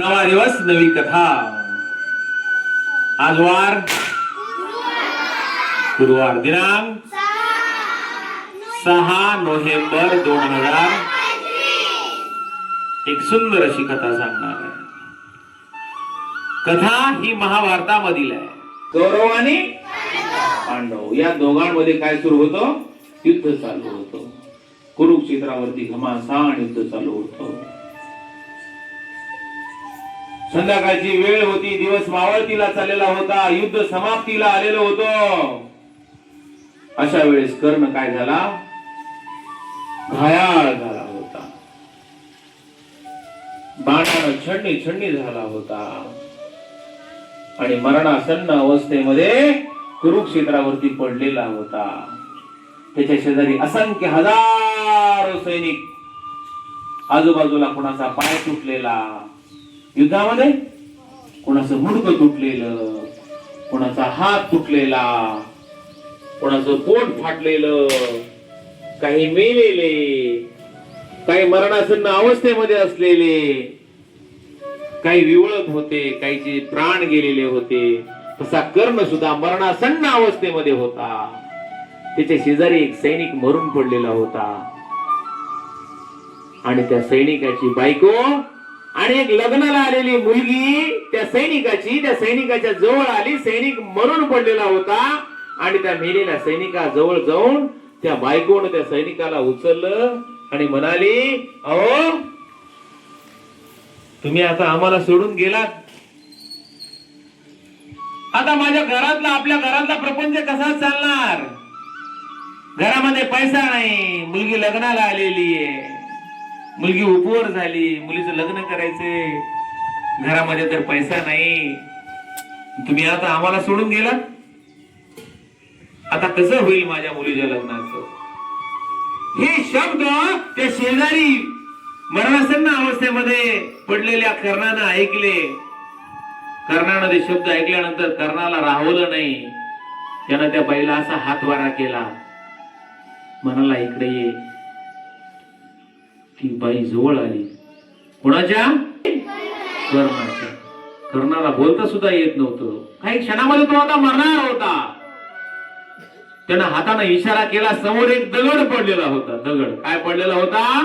नवा दिवस नवी कथा. आज वार. गुरुवार दिनांक सहा नोव्हेंबर दोन हजार एक सुंदर अशी कथा सांगणार आहे. कथा ही महाभारतामधील आहे. कौरव आणि पांडव. या दोघांमध्ये काय सुरू होतं? युद्ध चालू होतं. कुरुक्षेत्रावरती घमासान युद्ध चालू होतं. संध्याकाळची वेळ होती दिवस मावळतीला चाललेला होता युद्ध समाप्तीला आलेलं होतं. अशा वेळेस कर्ण काय झाला? घायाळ झाला होता. बाणानं छडणी छडणी झाला होता. आणि मरणासन्न अवस्थेमध्ये कुरुक्षेत्रावरती पडलेला होता. त्याच्या शेजारी असंख्य हजारो सैनिक आजूबाजूला कोणाचा पाय तुटलेला. युद्धामध्ये? कोणाचं मुडकं तुटलेलं कोणाचा हात तुटलेला कोणाचं पोट फाटलेलं काही मेलेले काही मरणासन्न अवस्थेमध्ये असलेले काही विवळत होते काहीचे प्राण गेलेले होते तसा कर्ण सुद्धा मरणासन्न अवस्थेमध्ये होता. त्याच्या शेजारी एक सैनिक मरून पडलेला होता. आणि त्या सैनिकाची बायको आणि एक लग्नाला आलेली मुलगी त्या सैनिकाची त्या सैनिकाच्या जवळ आली सैनिक मरून पडलेला होता आणि त्या मेलेल्या सैनिका जवळ जाऊन त्या बायकोनं त्या सैनिकाला उचललं आणि म्हणाली अहो तुम्ही आता आम्हाला सोडून गेलात. आता माझ्या घरातला आपल्या घरातला प्रपंच कसा चालणार? घरामध्ये पैसा नाही मुलगी लग्नाला आलेली आहे. मुलगी उपवर झाली मुलीचं लग्न करायचंय घरामध्ये तर पैसा नाही. तुम्ही आता आम्हाला सोडून गेलात आता कसं होईल माझ्या मुलीच्या लग्नाचं? हे शब्द त्या शेजारी मरणासन्न अवस्थेमध्ये पडलेल्या कर्णानं ऐकले. कर्णानं ते शब्द ऐकल्यानंतर कर्णाला राहवलं नाही. त्यानं त्या बाईला असा हातवारा केला. म्हणाला इकडे ये. ती बाई जवळ आली. कोणाच्या? कर्णाच्या. कर्णाला बोलता सुद्धा येत नव्हतं. काही क्षणामध्ये तो आता मरणार होता. त्यानं हाताने इशारा केला समोर एक दगड पडलेला होता. दगड. काय पडलेला होता?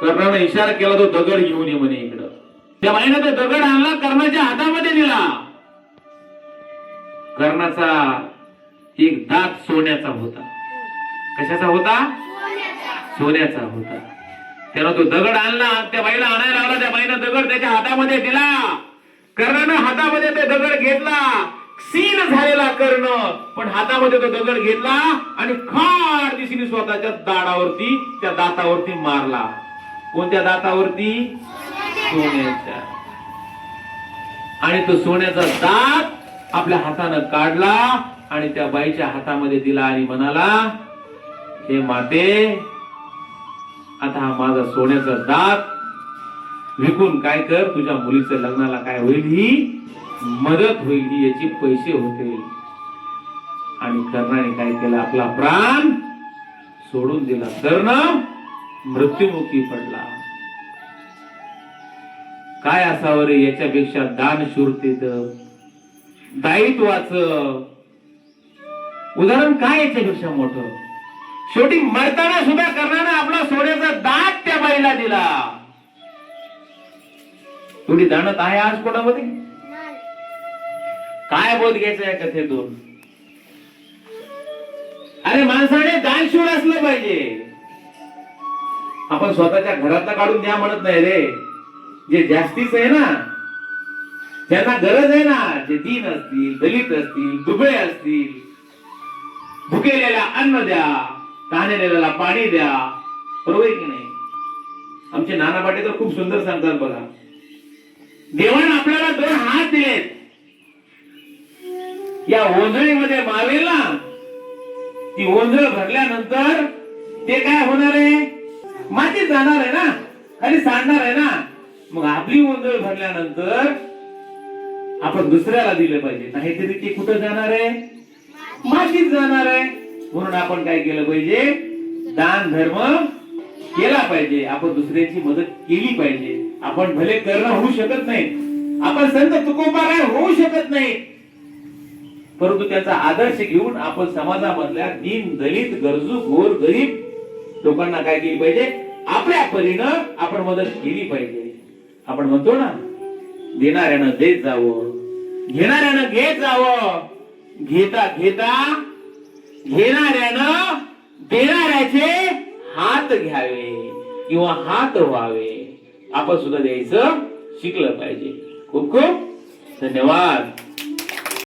कर्णाने इशारा केला तो दगड घेऊन ये म्हणे इकडं. त्या बाईनं तो दगड आणला कर्णाच्या हातामध्ये दिला कर्णाचा एक दात सोन्याचा होता. कशाचा होता? सोन्याचा होता. त्यानं तो दगड आणला त्या बाईला आणायला आला त्या बाईनं दगड त्याच्या हातामध्ये दिला. कर्णानं हातामध्ये ते दगड घेतला. सीन झालेला कर्ण पण हातामध्ये तो दगड घेतला आणि खाड दिशेने स्वतःच्या दाडावरती त्या दातावरती मारला. कोणत्या दातावरती? सोन्याच्या. आणि तो सोन्याचा दात आपल्या हातानं काढला आणि त्या बाईच्या हातामध्ये दिला आणि म्हणाला हे माते आता हा माझा सोन्याचा दात. विकून काय कर तुझ्या मुलीचं लग्नाला काय होईल ही मदत होईल ही याची पैसे होते आणि कर्णाने काय केलं आपला प्राण सोडून दिला. कर्ण मृत्युमुखी पडला. काय असावं रे याच्यापेक्षा दान शूरतेच दायित्वाच. उदाहरण काय याच्यापेक्षा मोठं? शेवटी मरताना सुद्धा कर्णाने आपला सोन्याचा दात त्या बाईला दिला. एवढी दानत आहे आज कोणामध्ये? काय बोध घ्यायचं या कथेतून? अरे माणसाने दानशूर असलं पाहिजे. आपण स्वतःच्या घरातला काढून द्या म्हणत नाही रे. जे जास्तीच आहे ना ज्यांना गरज आहे ना जे दीन असतील दलित असतील दुबळे असतील भुकेलेला अन्न द्या. तहानेलेल्याला पाणी द्या. बरोबर की नाही? आमचे नाना पाटे तर खूप सुंदर सांगतात बघा. देवानं आपल्याला दोन हात दिलेत. या ओंजळीमध्ये मावेला. ती ओंजळ भरल्यानंतर ते काय होणार आहे? मातीत जाणार आहे ना? खाली सांडणार आहे ना? मग आपली ओंजळ भरल्यानंतर आपण दुसऱ्याला दिलं पाहिजे. नाहीतरी ते कुठं जाणार आहे? मातीत जाणार आहे. म्हणून आपण काय केलं पाहिजे? दान धर्म केला पाहिजे. आपण दुसऱ्याची मदत केली पाहिजे. आपण भले करणं होऊ शकत नाही. आपण संत तुकोबाराय होऊ शकत नाही. परंतु त्याचा आदर्श घेऊन आपण समाजामधल्या दीन दलित गरजू गोर गरीब लोकांना काय केली पाहिजे? आपल्या परीनं आपण मदत केली पाहिजे. आपण म्हणतो ना देणाऱ्यानं देत जावं घेणाऱ्यानं घेत जावं. घेता घेता घेणाऱ्यानं देणाऱ्याचे हात घ्यावे किंवा हात व्हावे. आपण सुद्धा द्यायचं शिकलं पाहिजे. खूप खूप धन्यवाद.